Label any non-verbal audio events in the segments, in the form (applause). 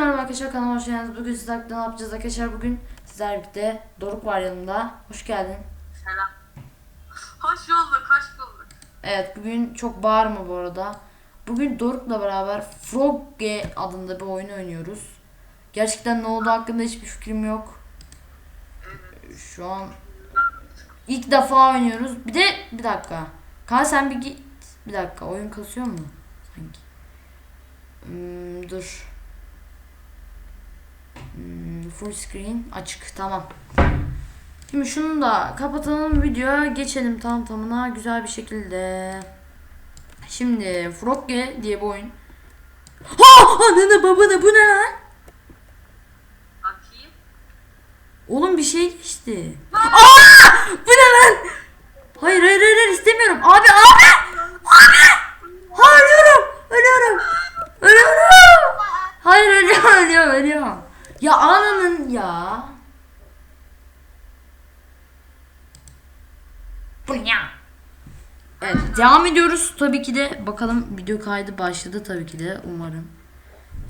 merhaba arkadaşlar kanalıma hoş geldiniz. Bugün sizlerle ne yapacağız arkadaşlar? Bugün sizlerle birlikte Doruk var yanımda. Hoş geldin. Selam. Hoş bulduk, hoş bulduk. Evet bugün çok bağırma bu arada. Bugün Doruk'la beraber Frogge adında bir oyun oynuyoruz. Gerçekten ne olduğu hakkında hiçbir fikrim yok. Şu an ilk defa oynuyoruz. Bir de bir dakika. Kaan sen bir git. Bir dakika oyun kasıyor mu? Sanki. Hmm, dur. Hmm, full screen açık tamam. Şimdi şunu da kapatalım videoya geçelim tam tamına güzel bir şekilde. Şimdi Frogge diye bir oyun. Ha! Ananı babanı bu ne lan? Bakayım. Oğlum bir şey geçti. Aa! Bu ne lan? Hayır hayır hayır hayır, istemiyorum. Abi abi! Abi! Ha, ölüyorum. Ölüyorum. Ölüyorum. Hayır ölüyorum ölüyorum ölüyorum. Ya ananın ya. Bu ne? Evet devam ediyoruz tabii ki de bakalım video kaydı başladı tabii ki de umarım.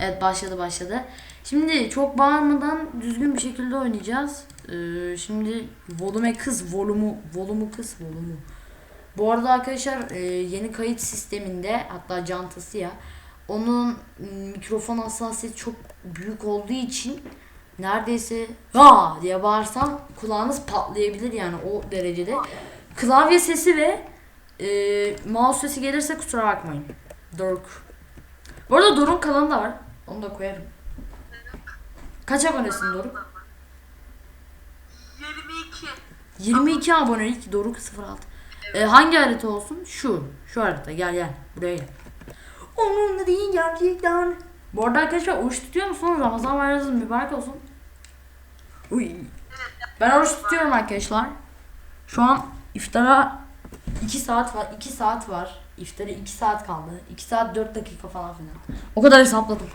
Evet başladı başladı. Şimdi çok bağırmadan düzgün bir şekilde oynayacağız. Ee, şimdi volume kız, volumu, volumu kız, volumu. Bu arada arkadaşlar e, yeni kayıt sisteminde hatta cantası ya onun mikrofon hassasiyeti çok büyük olduğu için neredeyse ha diye bağırsam kulağınız patlayabilir yani o derecede. Klavye sesi ve e, mouse sesi gelirse kusura bakmayın. Doruk. Bu arada Doruk'un kanalı da var. Onu da koyarım. Kaç abonesin Doruk? 22. 22 abonelik Doruk 06. Ee, hangi harita olsun? Şu. Şu harita. Gel gel. Buraya gel. Onun değil gerçekten. Bu arada arkadaşlar oruç tutuyor musunuz? Ramazan bayramınız mübarek olsun. Uy. Ben oruç tutuyorum arkadaşlar. Şu an iftara 2 saat var. 2 saat var. İftara 2 saat kaldı. 2 saat 4 dakika falan filan. O kadar hesapladım.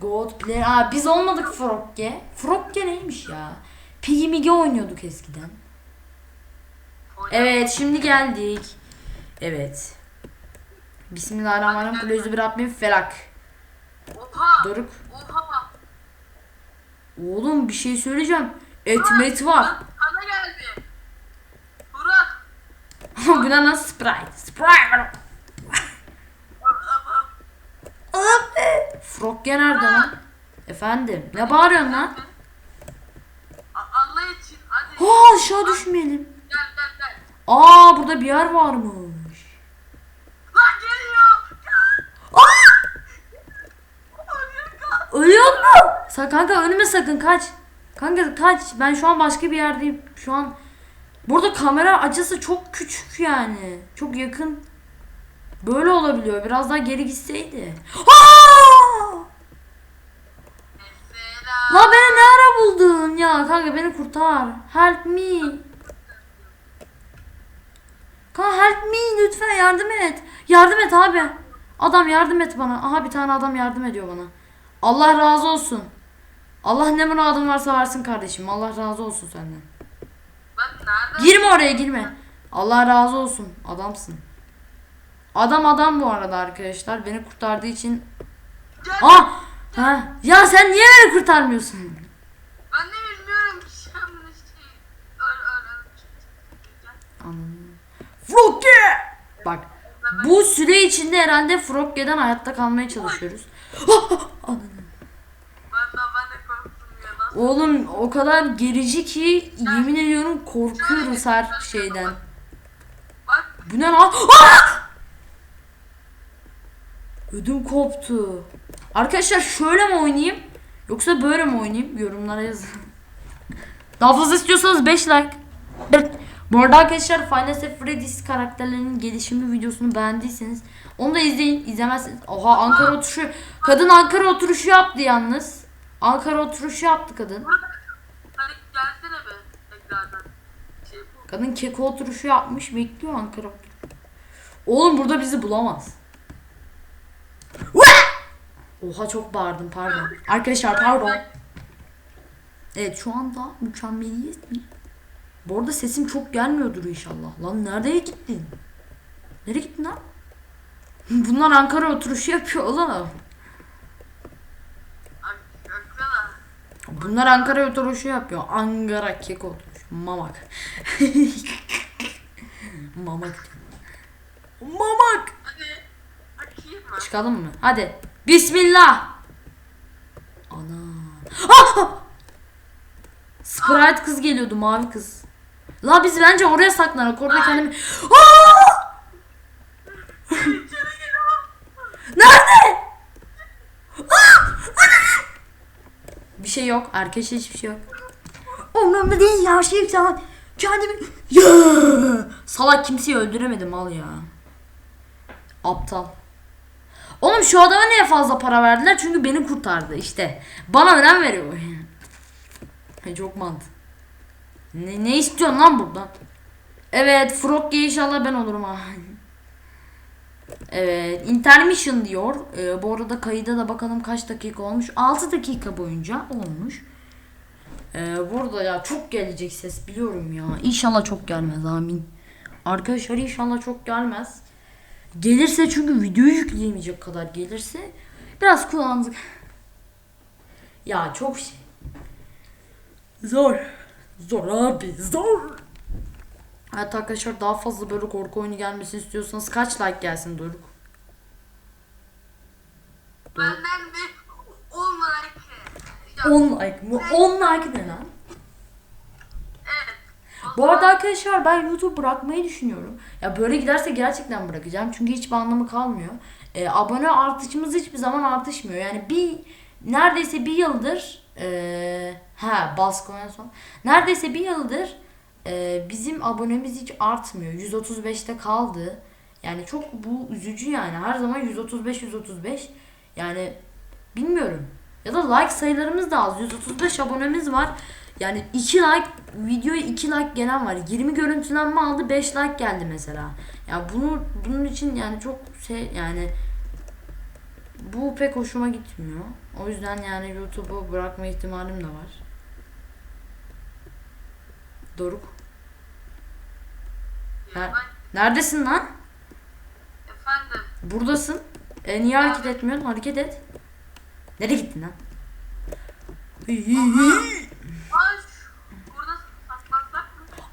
God player. Aa biz olmadık Frogge. Frogge neymiş ya? Piggy Migi oynuyorduk eskiden. Evet şimdi geldik. Evet. Bismillahirrahmanirrahim. Kuleyüzü bir Rabbim felak. Oha. Doruk. Oha. Oğlum bir şey söyleyeceğim. Etmet var. Bana geldi. Murat. Bu ne lan Sprite? Sprite. Abi. Frogge nerede lan? Efendim. Ne bağırıyorsun lan? Allah için hadi. Ha aşağı düşmeyelim. Gel gel gel. Aa burada bir yer varmış. Lan geliyor. Aa! Hayır kalk. Ölüyor mu? Sa kanka ölme sakın kaç. Kanka kaç. Ben şu an başka bir yerdeyim. Şu an burada kamera açısı çok küçük yani. Çok yakın. Böyle olabiliyor. Biraz daha geri gitseydi. Aa! La beni ne ara buldun ya kanka beni kurtar. Help me. Kanka help me lütfen yardım et. Yardım et abi. Adam yardım et bana. Aha bir tane adam yardım ediyor bana. Allah razı olsun. Allah ne muradın varsa versin kardeşim. Allah razı olsun senden. Ben nereden? Girme oraya girme. Allah razı olsun. Adamsın. Adam adam bu arada arkadaşlar. Beni kurtardığı için. Gel. Ah! Ha. Ya sen niye beni kurtarmıyorsun? Ben de bilmiyorum ki sen bunu şey. Öl öl öl. Gel. Anladım. Frogge! Bak bu süre içinde herhalde Frogge'den hayatta kalmaya çalışıyoruz. Oğlum o kadar gerici ki yemin ediyorum korkuyoruz her şeyden. Bu ne lan? Ah! Ödüm koptu. Arkadaşlar şöyle mi oynayayım? Yoksa böyle mi oynayayım? Yorumlara yazın. Daha fazla istiyorsanız 5 like. Bu arada arkadaşlar Final Freddy's karakterlerinin gelişimi videosunu beğendiyseniz onu da izleyin. İzlemezseniz. Oha Ankara oturuşu. Kadın Ankara oturuşu yaptı yalnız. Ankara oturuşu yaptı kadın. Kadın keko oturuşu yapmış bekliyor Ankara oturuşu. Oğlum burada bizi bulamaz. Oha çok bağırdım pardon. Arkadaşlar pardon. Evet şu anda mükemmeliyiz? Bu arada sesim çok gelmiyordur inşallah. Lan nereye gittin? Nereye gittin lan? (laughs) Bunlar Ankara oturuşu yapıyor oğlum. Bunlar Ankara oturuşu yapıyor. Ankara kek oturuş. (laughs) Mamak. Mamak. Mamak. Hadi. Çıkalım mı? Hadi. Bismillah. Ana. Ah! Sprite kız geliyordu mavi kız. La biz bence oraya saklanak. Orada kendimi... Nerede? Bir şey yok. Arkadaşlar hiçbir şey yok. Umurumda değil ya şey sen. Kendimi... Ya! Salak kimseyi öldüremedi mal ya. Aptal. Oğlum şu adama niye fazla para verdiler? Çünkü beni kurtardı işte. Bana neden veriyor? (laughs) Çok mantıklı. Ne, ne istiyorsun lan buradan? Evet Frogge inşallah ben olurum ha. Evet intermission diyor. Ee, bu arada kayıda da bakalım kaç dakika olmuş. 6 dakika boyunca olmuş. Ee, burada ya çok gelecek ses biliyorum ya. İnşallah çok gelmez amin. Arkadaşlar inşallah çok gelmez. Gelirse çünkü videoyu yükleyemeyecek kadar gelirse biraz kullandık. Ya çok şey. Zor. Zor abi zor. Evet arkadaşlar daha fazla böyle korku oyunu gelmesini istiyorsanız kaç like gelsin Doruk? Benden bir 10 like. Ya, 10 like mı? 10 like ne lan? Evet. Bu arada arkadaşlar ben YouTube bırakmayı düşünüyorum. Ya böyle giderse gerçekten bırakacağım. Çünkü hiçbir anlamı kalmıyor. Ee, abone artışımız hiçbir zaman artışmıyor. Yani bir neredeyse bir yıldır ee, ha Basko en son. Neredeyse bir yıldır ee, bizim abonemiz hiç artmıyor. 135'te kaldı. Yani çok bu üzücü yani. Her zaman 135 135. Yani bilmiyorum. Ya da like sayılarımız da az. 135 abonemiz var. Yani 2 like videoya 2 like gelen var. 20 görüntülenme aldı 5 like geldi mesela. Ya bunu bunun için yani çok şey yani bu pek hoşuma gitmiyor. O yüzden yani YouTube'u bırakma ihtimalim de var. Doruk. Ner- Neredesin lan? efendim. Buradasın. E niye hareket etmiyorsun? Hareket et. Nereye gittin lan?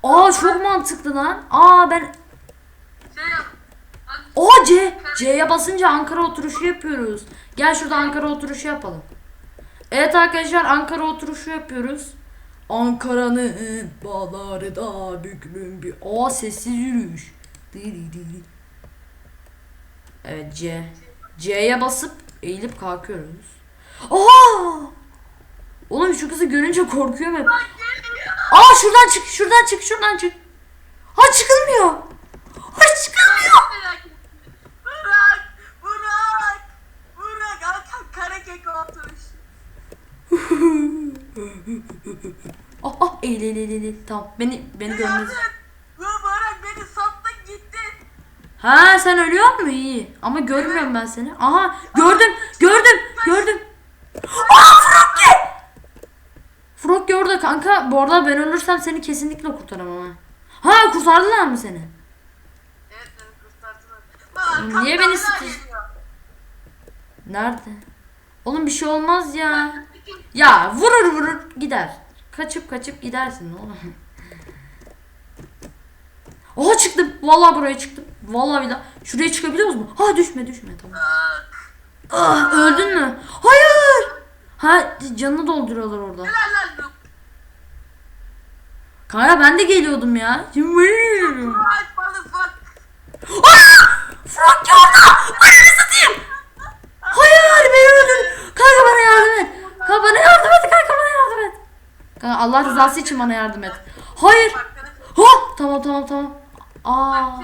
Aa çok mantıklı lan. Aa ben Aa C. C'ye basınca Ankara oturuşu yapıyoruz. Gel şurada Ankara oturuşu yapalım. Evet arkadaşlar Ankara oturuşu yapıyoruz. Ankara'nın bağları da büklüm bir. Aa sessiz yürüyüş. Evet C. C'ye basıp eğilip kalkıyoruz. Aa! Oğlum şu kızı görünce korkuyorum hep. Aa şuradan çık, şuradan çık, şuradan çık. Ha çıkılmıyor. Ha çıkılmıyor. merak ettim. Burak! Burak! Burak! Alkan kara kek oturmuş. Ah ah eğil eğil eğil eğil. Tamam beni beni! Bu Burak beni sattın gitti. Ha sen ölüyor mu? İyi. Ama görmüyorum ben seni. Aha gördüm gördüm gördüm. Aa Froggy! Froggy orada kanka. Bu arada ben ölürsem seni kesinlikle kurtaramam ha. Ha kurtardılar mı seni? Evet beni kurtardılar. Niye beni geliyor. Nerede? Oğlum bir şey olmaz ya. Ya vurur vurur gider. Kaçıp kaçıp gidersin oğlum. Oha çıktım. Vallahi buraya çıktım. Vallahi bir daha. Şuraya çıkabiliyoruz mu? Ha düşme düşme tamam. Ah öldün mü? Hayır. Ha canını dolduruyorlar orada. Kanka ben de geliyordum ya. Burak bana bak. Frank orada. Ananı satayım. Hayır beni öldür. Kanka bana yardım et. Kanka bana yardım et. Kanka bana yardım et. Kanka Allah rızası için bana yardım et. Hayır. Ha tamam tamam tamam. Aa.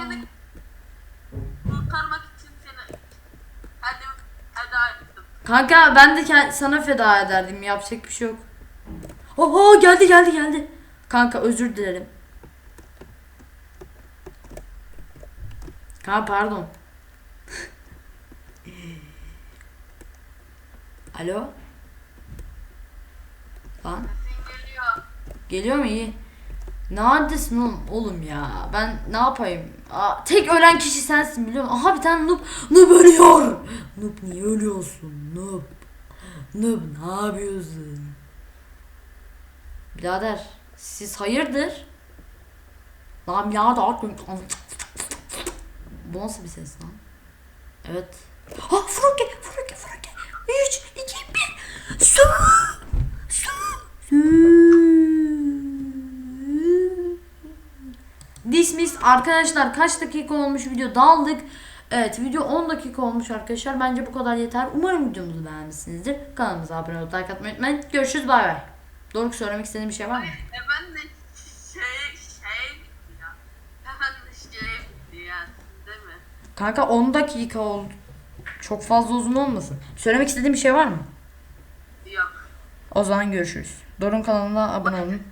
Kanka ben de sana feda ederdim. Yapacak bir şey yok. Oha geldi geldi geldi. Kanka özür dilerim. Kanka pardon. (laughs) Alo? Lan geliyor. mu iyi? Neredesin oğlum? Oğlum ya ben ne yapayım? Aa, tek ölen kişi sensin biliyor musun? Aha bir tane noob. Noob ölüyor. Noob niye ölüyorsun? Noob. Noob ne yapıyorsun? Birader siz hayırdır? Lan birader. Bu nasıl bir ses lan? Evet. Ha Froke, Froke, Froke. 3, 2, 1. Su. Su. Su. Dismiss arkadaşlar kaç dakika olmuş video daldık. Evet video 10 dakika olmuş arkadaşlar. Bence bu kadar yeter. Umarım videomuzu beğenmişsinizdir. Kanalımıza abone olup like atmayı unutmayın. Görüşürüz bay bay. Doruk söylemek istediğin bir şey var mı? E ben de şey şey bitti ya. Hemen de şey bitti ya. Değil mi? Kanka 10 dakika oldu. Çok fazla uzun olmasın. Söylemek istediğin bir şey var mı? Yok. O zaman görüşürüz. Doruk'un kanalına abone olun.